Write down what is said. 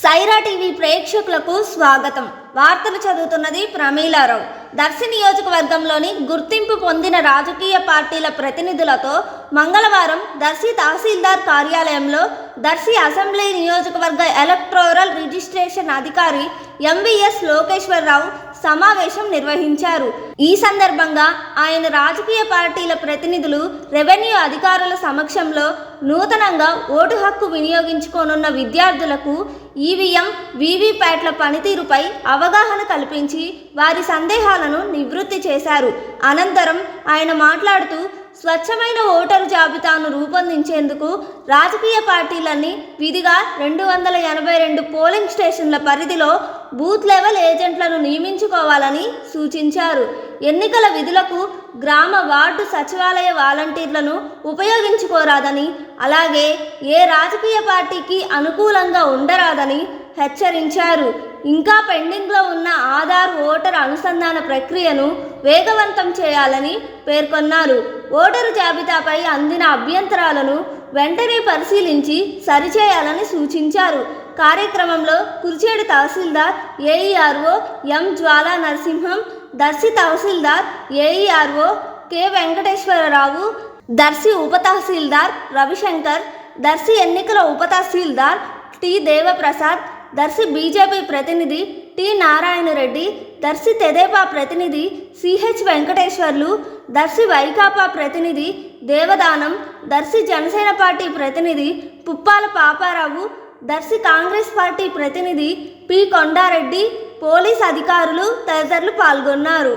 Sye Raa TV ప్రేక్షకులకు స్వాగతం. వార్తలు చదువుతున్నది ప్రమీలారావు. దర్శి నియోజకవర్గంలోని గుర్తింపు పొందిన రాజకీయ పార్టీల ప్రతినిధులతో మంగళవారం దర్శి తహసీల్దార్ కార్యాలయంలో దర్శి అసెంబ్లీ నియోజకవర్గ ఎలక్ట్రోరల్ రిజిస్ట్రేషన్ అధికారి ఎంవిఎస్ లోకేశ్వరరావు సమావేశం నిర్వహించారు. ఈ సందర్భంగా ఆయన రాజకీయ పార్టీల ప్రతినిధులు రెవెన్యూ అధికారుల సమక్షంలో నూతనంగా ఓటు హక్కు వినియోగించుకోనున్న విద్యార్థులకు ఈవీఎం వీవీప్యాట్ల పనితీరుపై అవగాహన కల్పించి వారి సందేహాలను నివృత్తి చేశారు. అనంతరం ఆయన మాట్లాడుతూ స్వచ్ఛమైన ఓటరు జాబితాను రూపొందించేందుకు రాజకీయ పార్టీలన్నీ విధిగా రెండు వందల ఎనభై రెండు పోలింగ్ స్టేషన్ల పరిధిలో బూత్ లెవెల్ ఏజెంట్లను నియమించుకోవాలని సూచించారు. ఎన్నికల విధులకు గ్రామ వార్డు సచివాలయ వాలంటీర్లను ఉపయోగించుకోరాదని అలాగే ఏ రాజకీయ పార్టీకి అనుకూలంగా ఉండరాదని హెచ్చరించారు. ఇంకా పెండింగ్లో ఉన్న ఆధార్ ఓటర్ అనుసంధాన ప్రక్రియను వేగవంతం చేయాలని పేర్కొన్నారు. ఓటరు జాబితాపై అందిన అభ్యంతరాలను వెంటనే పరిశీలించి సరిచేయాలని సూచించారు. కార్యక్రమంలో కుర్చేడు తహసీల్దార్ ఏఈఆర్ఓ ఎం జ్వాలా నరసింహం దర్శి తహసీల్దార్ ఏఈఆర్ఓ కె వెంకటేశ్వరరావు దర్శి ఉప తహసీల్దార్ రవిశంకర్ దర్శి ఎన్నికల ఉప తహసీల్దార్ టి దేవప్రసాద్ దర్శి బీజేపీ ప్రతినిధి టి నారాయణరెడ్డి దర్శి తెదేపా ప్రతినిధి సిహెచ్ వెంకటేశ్వర్లు దర్శి వైకాపా ప్రతినిధి దేవదానం దర్శి జనసేన పార్టీ ప్రతినిధి పుప్పాల పాపారావు దర్శి కాంగ్రెస్ పార్టీ ప్రతినిధి పి కొండారెడ్డి పోలీస్ అధికారులు తదితరులు పాల్గొన్నారు.